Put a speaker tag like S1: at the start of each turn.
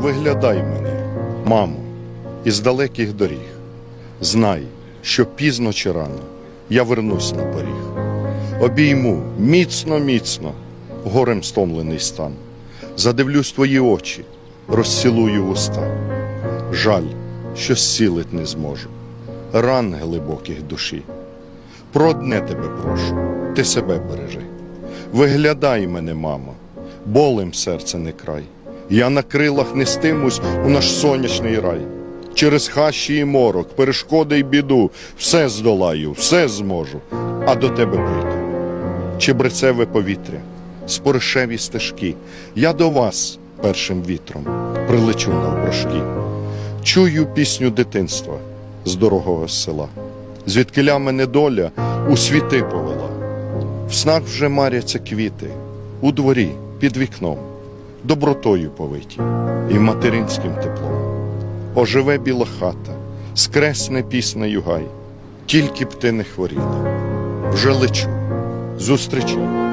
S1: Виглядай мене, мамо, із далеких доріг. Знай, що пізно чи рано я вернусь на поріг. Обійму міцно, міцно, горем стомлений стан. Задивлюсь твої очі, розцілую вуста. Жаль, що зцілить не зможу, ран глибоких душі. Про одне тебе прошу, ти себе бережи. Виглядай мене, мамо, болем серце не край. Я на крилах нестимусь у наш сонячний рай. Через хащі і морок, перешкоди й біду, все здолаю, все зможу, а до тебе прийду. Чебрецеве повітря, споришеві стежки. Я до вас першим вітром прилечу навпрошки. Чую пісню дитинства з дорогого села. Звідкиля мене доля у світи повела. В снах вже маряться квіти, у дворі, під вікном, добротою повиті і материнським теплом. Оживе біла хата, скресне піснею югай, тільки б ти не хворіла. Вже лечу, зустрічай,